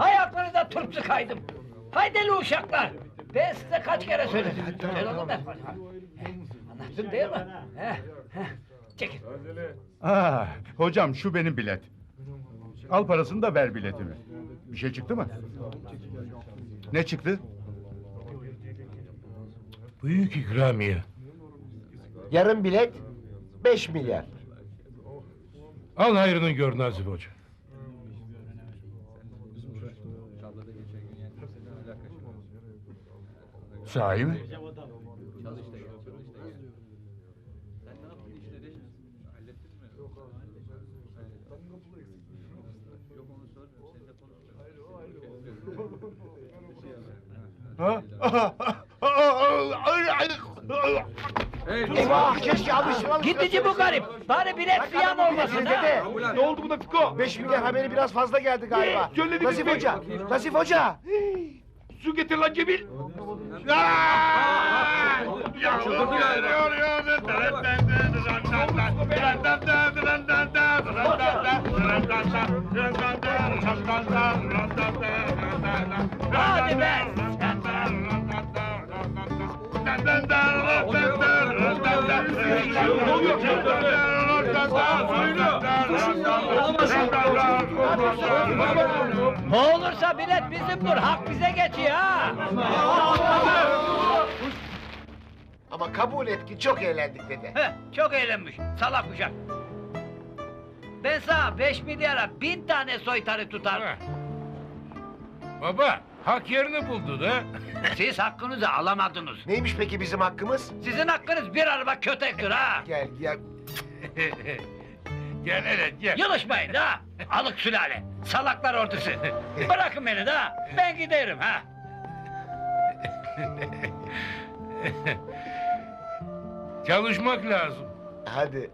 Hay aklınıza turp sıkaydım. Hay deli uşaklar. Ben size kaç kere söyledim. Söyledim ben. Anlattın değil mi? Heh, heh. Çekil. Ah, hocam şu benim bilet. Al parasını da ver biletimi. Bir şey çıktı mı? Ne çıktı? Büyük ikramiye. Yarım bilet 5 milyar. Al hayrını gör Nazif Hoca. Sahi mi? Eyvah keşke alışmalı. Gidici bu garip. Bari bilet ziyan olmasın ha. Ne oldu buna Fiko? 5 milyar haberi biraz fazla geldi galiba. Nasip. Hoca. Nasip Hoca. Su getir lan Cemil. Hadi be. Ne olursa bilet bizimdir. Hak bize geçiyor ha. Ama kabul et ki çok eğlendik dede. Heh, çok eğlenmiş. Salak uşak. Ben sana beş milyara bin tane soytarı tutarım. Baba, hak yerini buldu da. Siz hakkınızı alamadınız. Neymiş peki bizim hakkımız? Sizin hakkınız bir araba kötektir ha. Gel gel. gel hele gel. Yılışmayın ha. Alık sülale. Salaklar ordusu. Bırakın beni de ha. Ben giderim ha. Çalışmak lazım. Hadi.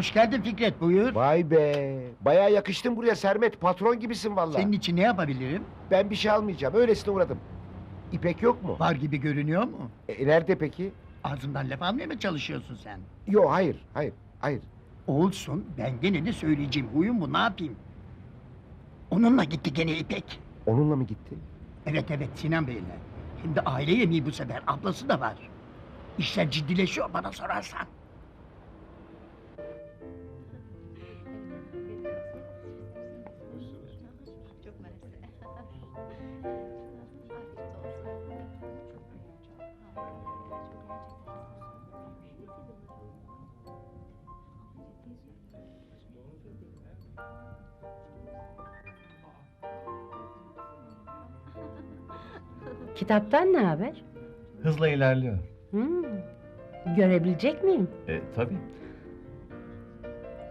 Hoş geldin Fikret, buyur. Vay be. Bayağı yakıştın buraya Sermet. Patron gibisin vallahi. Senin için ne yapabilirim? Ben bir şey almayacağım. Öylesine uğradım. İpek yok mu? Var gibi görünüyor mu? E, nerede peki? Ağzından laf almaya mı çalışıyorsun sen? Yok hayır. Hayır. Hayır. Olsun, ben gene de söyleyeceğim. Huyum bu, ne yapayım? Onunla gitti gene İpek. Onunla mı gitti? Evet evet, Sinan Bey'le. Hem de aile yemeği bu sefer, ablası da var. İşler ciddileşiyor bana sorarsan. Kitaptan ne haber? Hızla ilerliyor. Hmm, Görebilecek miyim? E, tabii.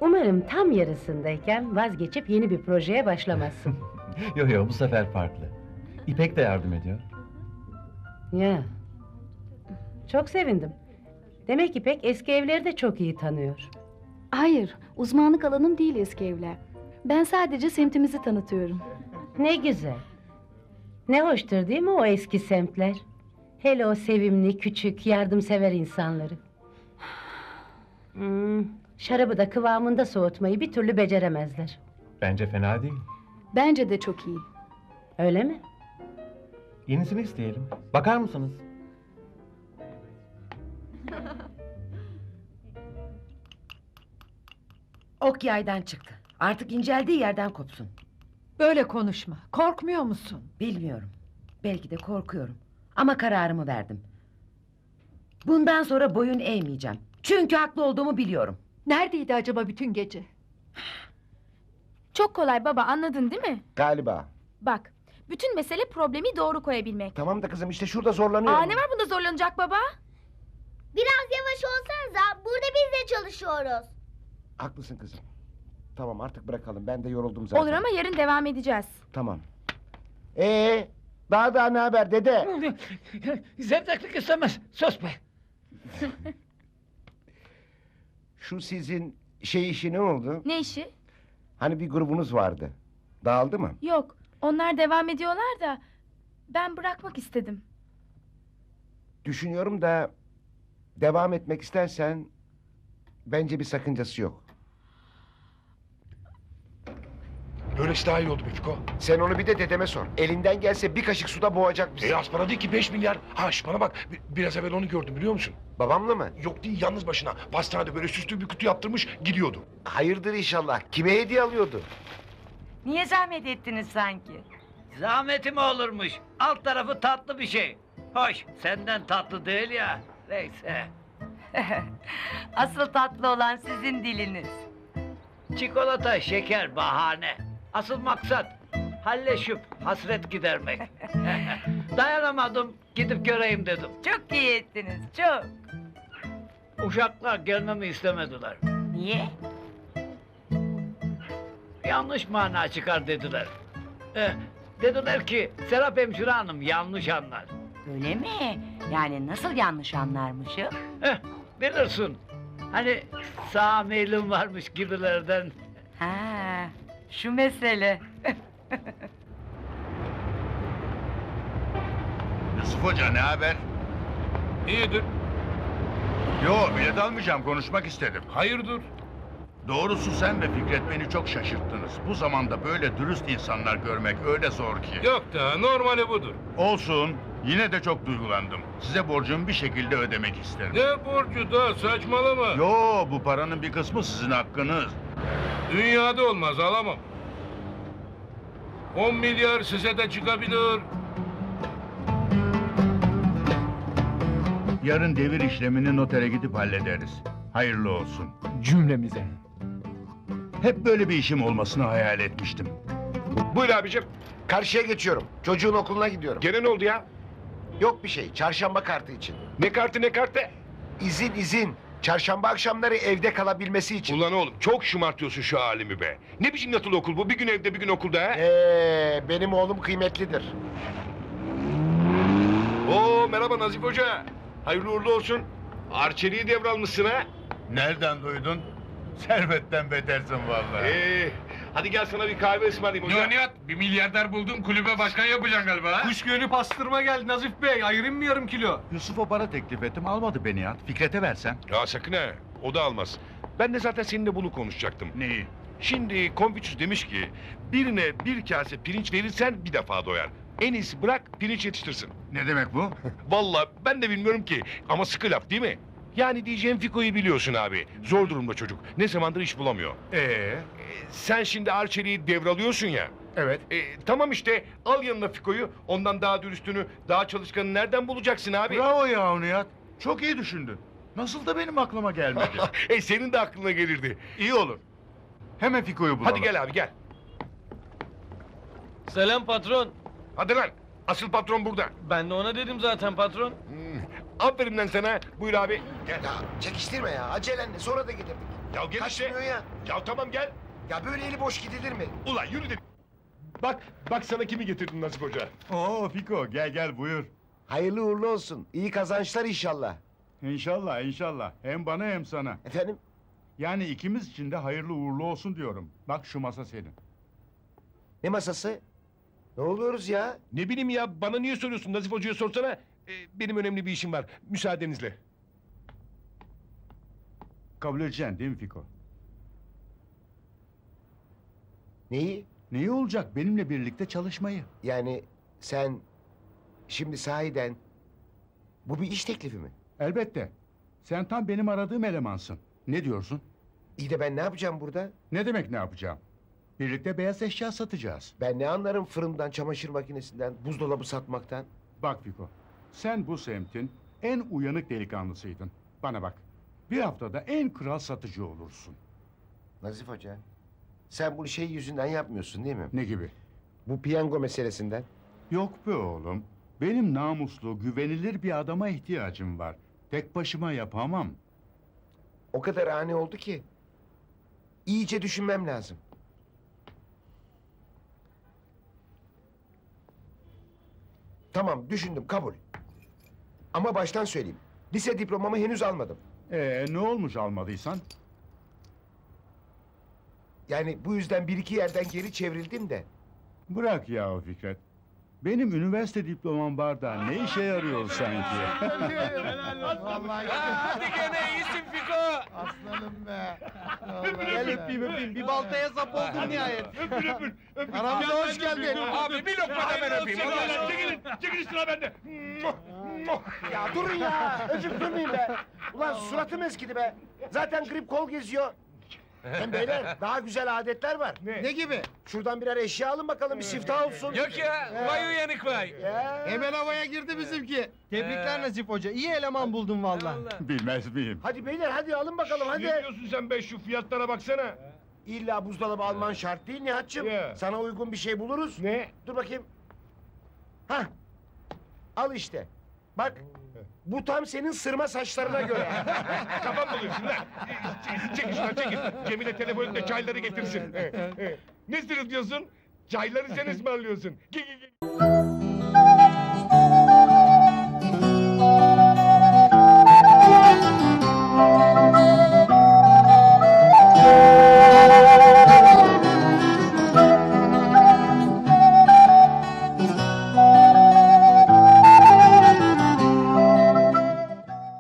Umarım tam yarısındayken vazgeçip yeni bir projeye başlamazsın. Yo yo bu sefer farklı. İpek de yardım ediyor. ya. Çok sevindim. Demek ki pek eski evleri de çok iyi tanıyor. Hayır, uzmanlık alanım değil eski evler. Ben sadece semtimizi tanıtıyorum. Ne güzel. Ne hoştur değil mi o eski semtler? Hele o sevimli, küçük, yardımsever insanları. Hmm, şarabı da kıvamında soğutmayı bir türlü beceremezler. Bence fena değil. Bence de çok iyi. Öyle mi? Yenisini isteyelim. Bakar mısınız? Ok yaydan çıktı. Artık inceldiği yerden kopsun. Böyle konuşma. Korkmuyor musun? Bilmiyorum. Belki de korkuyorum. Ama kararımı verdim. Bundan sonra boyun eğmeyeceğim. Çünkü haklı olduğumu biliyorum. Neredeydi acaba bütün gece? Çok kolay baba, anladın değil mi? Galiba. Bak, bütün mesele problemi doğru koyabilmek. Tamam da kızım işte şurada zorlanıyorum. Aa, ne var bunda zorlanacak baba? Biraz yavaş olsanıza. Burada biz de çalışıyoruz. Haklısın kızım. Tamam artık bırakalım. Ben de yoruldum zaten. Olur ama yarın devam edeceğiz. Tamam. Ee, daha daha ne haber dede? Zevzeklik istemez. Sus be. Şu sizin şey işi ne oldu? Ne işi? Hani bir grubunuz vardı. Dağıldı mı? Yok, onlar devam ediyorlar da... ...ben bırakmak istedim. Düşünüyorum da devam etmek istersen bence bir sakıncası yok. Böylesi daha iyi oldu be Fiko. Sen onu bir de dedeme sor. Elinden gelse bir kaşık suda boğacak bizi. E az para değil ki 5 milyar. Ha şu bana bak bi- biraz evvel onu gördüm biliyor musun? Babamla mı? Yok değil yalnız başına. Pastanede böyle süslü bir kutu yaptırmış gidiyordu. Hayırdır inşallah. Kime hediye alıyordu? Niye zahmet ettiniz sanki? Zahmeti mi olurmuş? Alt tarafı tatlı bir şey. Hoş senden tatlı değil ya. Neyse. Asıl tatlı olan sizin diliniz. Çikolata, şeker bahane. Asıl maksat halleşip hasret gidermek. Dayanamadım gidip göreyim dedim. Çok iyi ettiniz, çok. Uşaklar gelmemi istemediler. Niye? Yanlış mana çıkar dediler. Eh, dediler ki Serap Hemşire Hanım yanlış anlar. Öyle mi? Yani nasıl yanlış anlarmışım? Eh, bilirsin. Hani sağ meylim varmış gibilerden. Ha, şu mesele. Yusuf Hoca ne haber? İyidir. Yo bilet almayacağım konuşmak istedim. Hayırdır? Doğrusu sen ve Fikret beni çok şaşırttınız. Bu zamanda böyle dürüst insanlar görmek öyle zor ki. Yok da normali budur. Olsun. Yine de çok duygulandım. Size borcumu bir şekilde ödemek isterim. Ne borcu da saçmalama. Yo bu paranın bir kısmı sizin hakkınız. Dünyada olmaz alamam. 10 milyar size de çıkabilir. Yarın devir işlemini notere gidip hallederiz. Hayırlı olsun. Cümlemize. Hep böyle bir işim olmasını hayal etmiştim. Buyur abicim. Karşıya geçiyorum. Çocuğun okuluna gidiyorum. Gene ne oldu ya? Yok bir şey. Çarşamba kartı için. Ne kartı ne kartı? İzin izin. Çarşamba akşamları evde kalabilmesi için. Ulan oğlum çok şımartıyorsun şu halimi be. Ne biçim yatılı okul bu? Bir gün evde bir gün okulda ha? Ee, benim oğlum kıymetlidir. Oo merhaba Nazif Hoca. Hayırlı uğurlu olsun. Arçeli'yi devralmışsın ha. Nereden duydun? Servetten betersin vallahi. Ee, hadi gel sana bir kahve ısmarlayayım hoca. Nihat bir milyarder buldun kulübe başkan yapacaksın galiba ha? Kuş gönlü pastırma geldi Nazif Bey. Ayırayım mı yarım kilo? Yusuf'a para teklif ettim almadı beni ya. Fikret'e versen. Ya sakın ha. O da almaz. Ben de zaten seninle bunu konuşacaktım. Neyi? Şimdi Konfüçyüs demiş ki birine bir kase pirinç verirsen bir defa doyar. En iyisi bırak pirinç yetiştirsin. Ne demek bu? Vallahi ben de bilmiyorum ki ama sıkı laf değil mi? Yani diyeceğim Fiko'yu biliyorsun abi. Zor durumda çocuk. Ne zamandır iş bulamıyor. Ee, Ee, sen şimdi Arçeli'yi devralıyorsun ya. evet. Ee, tamam işte al yanına Fiko'yu. Ondan daha dürüstünü, daha çalışkanı nereden bulacaksın abi? Bravo ya Nihat. Çok iyi düşündün. Nasıl da benim aklıma gelmedi. e senin de aklına gelirdi. iyi olur. Hemen Fiko'yu bulalım. Hadi gel abi gel. Selam patron. Hadi lan. Asıl patron burada. Ben de ona dedim zaten patron. Hmm. Aferin lan sana. Buyur abi. Gel. Ya çekiştirme ya. Acelenle sonra da gelirdik. Ya gel işte. Ya. Ya tamam gel. Ya böyle eli boş gidilir mi? Ulan yürü de. Bak, bak sana kimi getirdim Nasip Hoca. Oo Fiko gel gel buyur. Hayırlı uğurlu olsun. İyi kazançlar inşallah. İnşallah inşallah. Hem bana hem sana. Efendim? Yani ikimiz için de hayırlı uğurlu olsun diyorum. Bak şu masa senin. Ne masası? Ne oluyoruz ya? Ne bileyim ya, bana niye soruyorsun? Nazif Hoca'ya sorsana. Ee, benim önemli bir işim var. Müsaadenizle. Kabul edeceksin değil mi Fiko? Neyi? Neyi olacak benimle birlikte çalışmayı? Yani sen şimdi sahiden bu bir iş teklifi mi? Elbette. Sen tam benim aradığım elemansın. Ne diyorsun? İyi de ben ne yapacağım burada? Ne demek ne yapacağım? Birlikte beyaz eşya satacağız. Ben ne anlarım fırından, çamaşır makinesinden, buzdolabı satmaktan? Bak Fiko, sen bu semtin en uyanık delikanlısıydın. Bana bak, bir haftada en kral satıcı olursun. Nazif Hoca, sen bunu şey yüzünden yapmıyorsun değil mi? Ne gibi? Bu piyango meselesinden. Yok be oğlum. Benim namuslu, güvenilir bir adama ihtiyacım var. Tek başıma yapamam. O kadar ani oldu ki. İyice düşünmem lazım. Tamam düşündüm kabul. Ama baştan söyleyeyim. Lise diplomamı henüz almadım. Ee, ne olmuş almadıysan? Yani bu yüzden bir iki yerden geri çevrildim de. Bırak ya Fikret. Benim üniversite diplomam var da ne işe yarıyor sanki? Vallahi Hadi gene iyisin Fiko. aslanım be. Gel öpeyim öpeyim. Bir baltaya sap oldun nihayet. Öpün öpün. öpün. Aramıza hoş geldin. Abi bir lokma da ben öpeyim. Çekilin. Çekilin sıra bende. Muah, muah. Ya durun ya. Öpüp durmayın be. Ulan suratım eskidi be. Zaten grip kol geziyor. Hem beyler daha güzel adetler var. Ne gibi? Şuradan birer eşya alın bakalım bir siftah olsun. Yok ya. Vay uyanık vay. Ya. Hemen havaya girdi bizimki. Tebrikler Nazif Hoca. İyi eleman buldun valla. Bilmez miyim? Hadi beyler hadi alın bakalım Ne hadi. diyorsun sen be şu fiyatlara baksana. İlla buzdolabı alman şart değil Nihat'cığım. Ya. Sana uygun bir şey buluruz. Ne? Dur bakayım. Hah. Al işte. Bak. Bu tam senin sırma saçlarına göre. Kafam buluyorsun lan. Çekil şuradan çekil. Cemile telefonunda çayları getirsin. ne sırıtıyorsun? Çayları sen ısmarlıyorsun. Gel gel gel.